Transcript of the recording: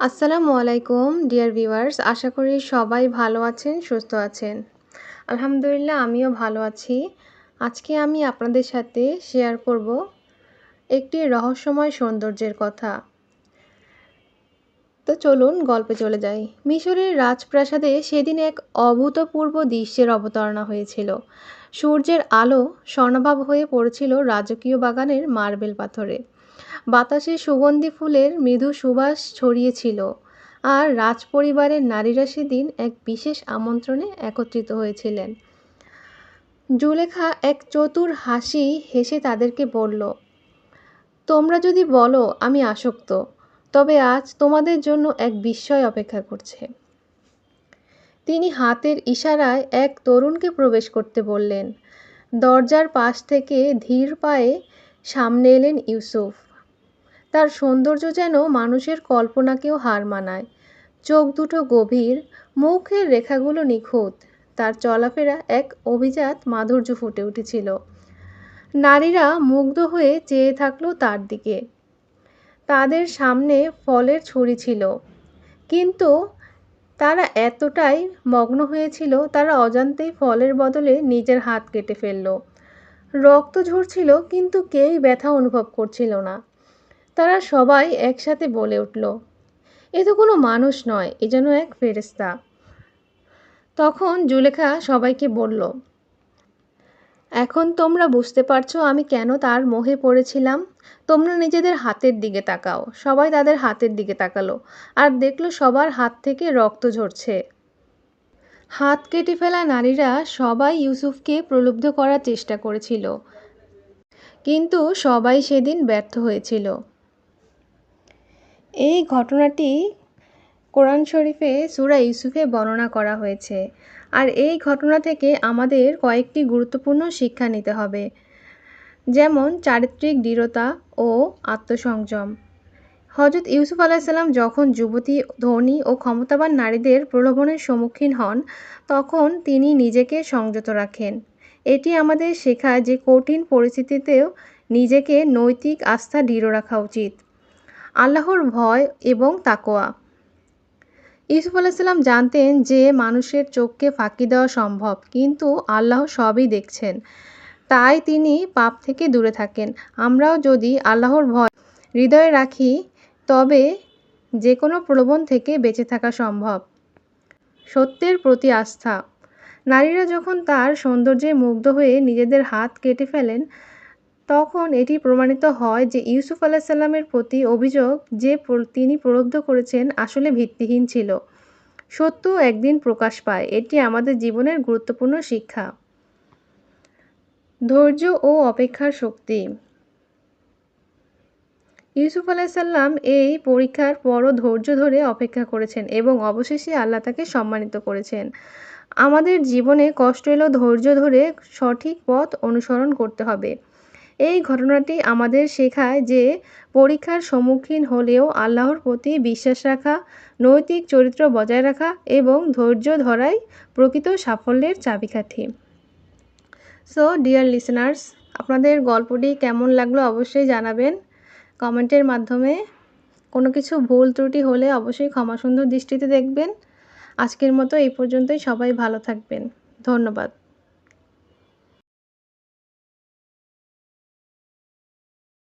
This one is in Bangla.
আসসালামু আলাইকুম, ডিয়ার ভিউয়ার্স। আশা করি সবাই ভালো আছেন, সুস্থ আছেন। আলহামদুলিল্লাহ, আমিও ভালো আছি। আজকে আমি আপনাদের সাথে শেয়ার করব একটি রহস্যময় সৌন্দর্যের কথা। তো চলুন গল্পে চলে যাই। মিশরের রাজপ্রাসাদে সেদিন এক অভূতপূর্ব দৃশ্যের অবতারণা হয়েছিল। সূর্যের আলো স্বর্ণভাব হয়ে পড়েছিল রাজকীয় বাগানের মার্বেল পাথরে। বাতাসে সুগন্ধি ফুলের মৃদু সুবাস ছড়িয়েছিল। আর রাজপরিবারের নারীরা সেদিন এক বিশেষ আমন্ত্রণে একত্রিত হয়েছিলেন। জুলেখা এক চতুর হাসি হেসে তাদেরকে বলল, তোমরা যদি বলো, আমি আসক্ত। তবে আজ তোমাদের জন্য এক বিস্ময় অপেক্ষা করছে। তিনি হাতের ইশারায় এক তরুণকে প্রবেশ করতে বললেন। দরজার পাশ থেকে ধীর পায়ে সামনে এলেন ইউসুফ। তার সৌন্দর্য যেন মানুষের কল্পনাকেও হার মানায়। চোখ দুটো গভীর, মুখের রেখাগুলো নিখুঁত। তার চলাফেরা এক অভিজাত মাধুর্য ফুটে উঠেছিল। নারীরা মুগ্ধ হয়ে চেয়ে থাকল তার দিকে। তাদের সামনে ফলের ছুরি ছিল। কিন্তু তারা এতটাই মগ্ন হয়েছিল, তারা অজান্তেই ফলের বদলে নিজের হাত কেটে ফেলল। রক্ত ঝরছিল, কিন্তু কেউই ব্যথা অনুভব করছিল না। তারা সবাই একসাথে বলে উঠল, এ তো কোনো মানুষ নয়, এ যেন এক ফেরেস্তা তখন জুলেখা সবাইকে বলল, এখন তোমরা বুঝতে পারছ আমি কেন তার মোহে পড়েছিলাম? তোমরা নিজেদের হাতের দিকে তাকাও, সবাই তাদের হাতের দিকে তাকালো, আর দেখল সবার হাত থেকে রক্ত ঝরছে। হাত কেটে ফেলা নারীরা সবাই ইউসুফকে প্রলুব্ধ করার চেষ্টা করেছিল, কিন্তু সবাই সেদিন ব্যর্থ হয়েছিল। এই ঘটনাটি কোরআন শরীফে সুরা ইউসুফে বর্ণনা করা হয়েছে। আর এই ঘটনা থেকে আমাদের কয়েকটি গুরুত্বপূর্ণ শিক্ষা নিতে হবে। যেমন, চারিত্রিক দৃঢ়তা ও আত্মসংযম। হজরত ইউসুফ আলাহিসাল্লাম যখন যুবতী, ধনী ও ক্ষমতাবান নারীদের প্রলোভনের সম্মুখীন হন, তখন তিনি নিজেকে সংযত রাখেন। এটি আমাদের শেখায় যে কঠিন পরিস্থিতিতেও নিজেকে নৈতিক আস্থা দৃঢ় রাখা উচিত। আল্লাহর ভয় এবং তাকোয়া ইউসুফ আলাইসাল্লাম জানতেন যে মানুষের চোখকে ফাঁকি দেওয়া সম্ভব, কিন্তু আল্লাহ সবই দেখছেন। তাই তিনি পাপ থেকে দূরে থাকেন। আমরাও যদি আল্লাহর ভয় হৃদয়ে রাখি, তবে যে কোনো প্রলোভন থেকে বেঁচে থাকা সম্ভব। সত্যের প্রতি আস্থা। নারীরা যখন তার সৌন্দর্যে মুগ্ধ হয়ে নিজেদের হাত কেটে ফেলেন তখন এটি প্রমাণিত হয় যে ইউসুফ আলাহিসাল্লামের প্রতি অভিযোগ যে তিনি প্রলব্ধ করেছেন আসলে ভিত্তিহীন ছিল। সত্য একদিন প্রকাশ পায়। এটি আমাদের জীবনের গুরুত্বপূর্ণ শিক্ষা। ধৈর্য ও অপেক্ষার শক্তি। ইউসুফ আলাইসাল্লাম এই পরীক্ষার পরও ধৈর্য ধরে অপেক্ষা করেছেন এবং অবশেষে আল্লাহ তাকে সম্মানিত করেছেন। আমাদের জীবনে কষ্ট এলেও ধৈর্য ধরে সঠিক পথ অনুসরণ করতে হবে। এই ঘটনাটি আমাদের শেখায় যে পরীক্ষার সম্মুখীন হলেও আল্লাহর প্রতি বিশ্বাস রাখা, নৈতিক চরিত্র বজায় রাখা এবং ধৈর্য ধরাই প্রকৃত সাফল্যের চাবিকাঠি। সো ডিয়ার লিসনার্স আপনাদের গল্পটি কেমন লাগল অবশ্যই জানাবেন। কমেন্টের মাধ্যমে কোনো কিছু ভুল ত্রুটি হলে অবশ্যই ক্ষমা সুন্দর দৃষ্টিতে দেখবেন। আজকের মতো এই পর্যন্তই, সবাই ভালো থাকবেন। ধন্যবাদ।